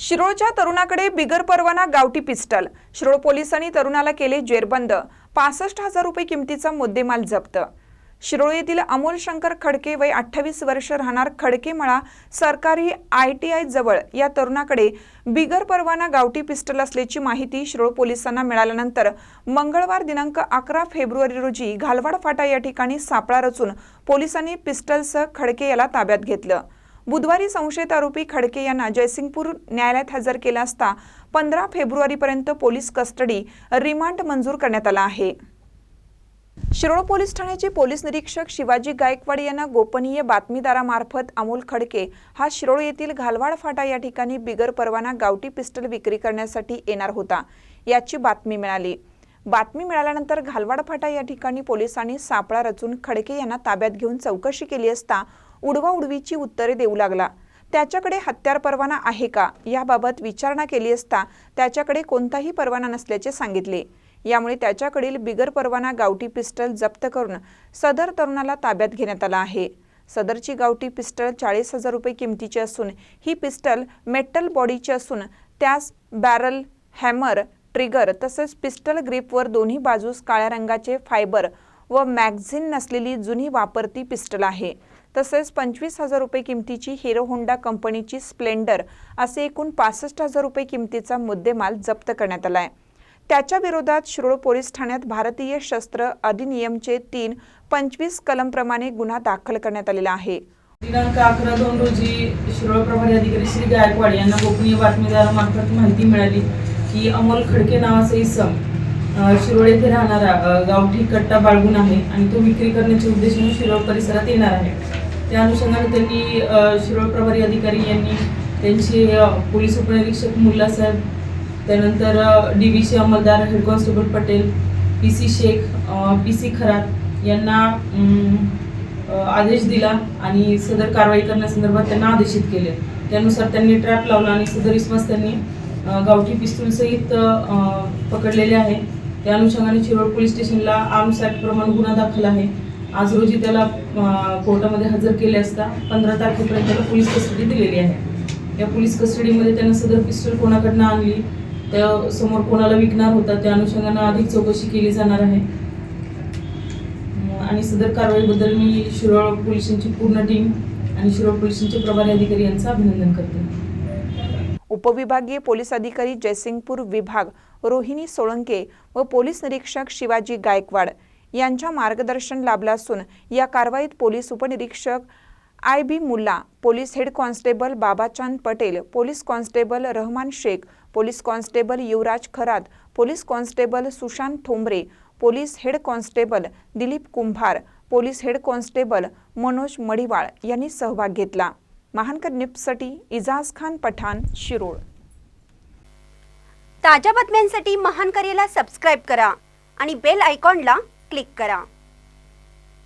शिरोळच्या तरुणाकडे बिगर परवाना गावठी पिस्टल. शिरोळ पोलिसांनी तरुणाला केले जेरबंद. पासष्ट हजार रुपये किमतीचा मुद्देमाल जप्त. शिरोळ येथील अमोल शंकर खडके वय अठ्ठावीस वर्ष राहणार खडकेमळा सरकारी आय टी आय जवळ या तरुणाकडे बिगर परवाना गावठी पिस्टल असल्याची माहिती शिरोळ पोलिसांना मिळाल्यानंतर मंगळवार दिनांक अकरा फेब्रुवारी रोजी घालवाड फाटा या ठिकाणी सापळा रचून पोलिसांनी पिस्टलसह खडके याला ताब्यात घेतलं. बुधवारी संशयित आरोपी खडके यांना जयसिंगपूर न्यायालयात हजर केला असता पंधरा फेब्रुवारीपर्यंत पोलीस कस्टडी रिमांड मंजूर करण्यात आला आहे. शिरोळ पोलीस ठाण्याचे पोलीस निरीक्षक शिवाजी गायकवाड यांना गोपनीय बातमीदारामार्फत अमोल खडके हा शिरोळ येथील घालवाड फाटा या ठिकाणी बिगर परवाना गावठी पिस्टल विक्री करण्यासाठी येणार होता याची बातमी मिळाली. बातमी मिळाल्यानंतर घालवाड फाटा या ठिकाणी पोलिसांनी सापळा रचून खडके यांना ताब्यात घेऊन चौकशी केली असता उडवा उडवीची उत्तरे देऊ लागला. त्याच्याकडे हत्यार परवाना आहे का? याबाबत विचारणा केली असता त्याच्याकडे कोणताही परवाना नसल्याचे सांगितले. यामुळे त्याच्याकडील बिगर परवाना गावठी पिस्टल जप्त करून सदर तरुणाला ताब्यात घेण्यात आला आहे. सदरची गावठी पिस्टल चाळीस हजार रुपये किमतीची असून ही पिस्टल मेटल बॉडीची असून त्यास बॅरल हॅमर ट्रिगर तसेच पिस्टल ग्रीपवर दोन्ही बाजूस काळ्या रंगाचे फायबर व मॅगझिन नसलेली जुनी वापरती पिस्टल आहे. तसेच पंचवीस हजार रुपये किमतीची हिरो होंडा कंपनीची स्प्लेंडर असे एकूण पासष्ट हजार रुपये किमतीचा मुद्देमाल जप्त करण्यात आला आहे त्याच्या विरोधात शिरोळ पोलीस ठाण्यात भारतीय शस्त्र अधिनियमचे तीन पंचवीस कलमप्रमाणे गुन्हा दाखल करण्यात आलेला आहे. दिनांक अकरा दोन रोजी शिरोळ प्रभारी अधिकारी श्री गायकवाड यांना गोपनीय बातमीदारामार्फत माहिती मिळाली की अमोल खडके नावाचा इसम शिरोळ येथे राहणारा गावठी कट्टा बाळगून आहे आणि तो विक्री करण्याच्या उद्देशाने शिरोळ परिसरात येणार आहे. त्या अनुषंगाने त्यांनी शिरोळ प्रभारी अधिकारी यांनी त्यांचे पोलीस उपनिरीक्षक मुल्लासाहेब त्यानंतर D V C अंमलदार head constable Patel P C Shaikh P C Kharat यांना आदेश दिला आणि सदर कारवाई करण्यासंदर्भात त्यांना आदेशित केले. त्यानुसार त्यांनी ट्रॅप लावला आणि सदर इसमास त्यांनी गावठी पिस्तूलसहित पकडलेले आहे. त्या अनुषंगाने शिरोड पोलीस स्टेशनला आर्म्स ॲक्ट प्रमाण गुन्हा दाखल आहे. आज रोजी त्याला कोर्टामध्ये हजर केले असता पंधरा तारखेपर्यंत त्याला पोलीस कस्टडी दिलेली आहे. या पोलीस कस्टडीमध्ये त्यांना सदर पिस्टल कोणाकडनं आणली त्या समोर कोणाला विकणार होता त्या अनुषंगानं अधिक चौकशी केली जाणार आहे. आणि सदर कारवाईबद्दल मी शिरोळ पोलिसांची पूर्ण टीम आणि शिरोळ पोलिसांचे प्रभारी अधिकारी यांचं अभिनंदन करते. उपविभागीय पोलीस अधिकारी जयसिंगपूर विभाग रोहिणी सोळंके व पोलीस निरीक्षक शिवाजी गायकवाड यांच्या मार्गदर्शन लाभलं असून या कारवाईत पोलीस उपनिरीक्षक I B Mulla police head constable Babachand Patel police constable Rahman Shaikh police constable Yuvraj Kharat police constable Sushant Thombare police head constable Dilip Kumbhar police head constable Manoj Madiwal यांनी सहभाग घेतला. महानकर निप्ससाठी इजाज खान पठाण शिरोळ. ताज्या बातम्यांसाठी महानकरेला subscribe करा आणि bell आयकॉनला click करा.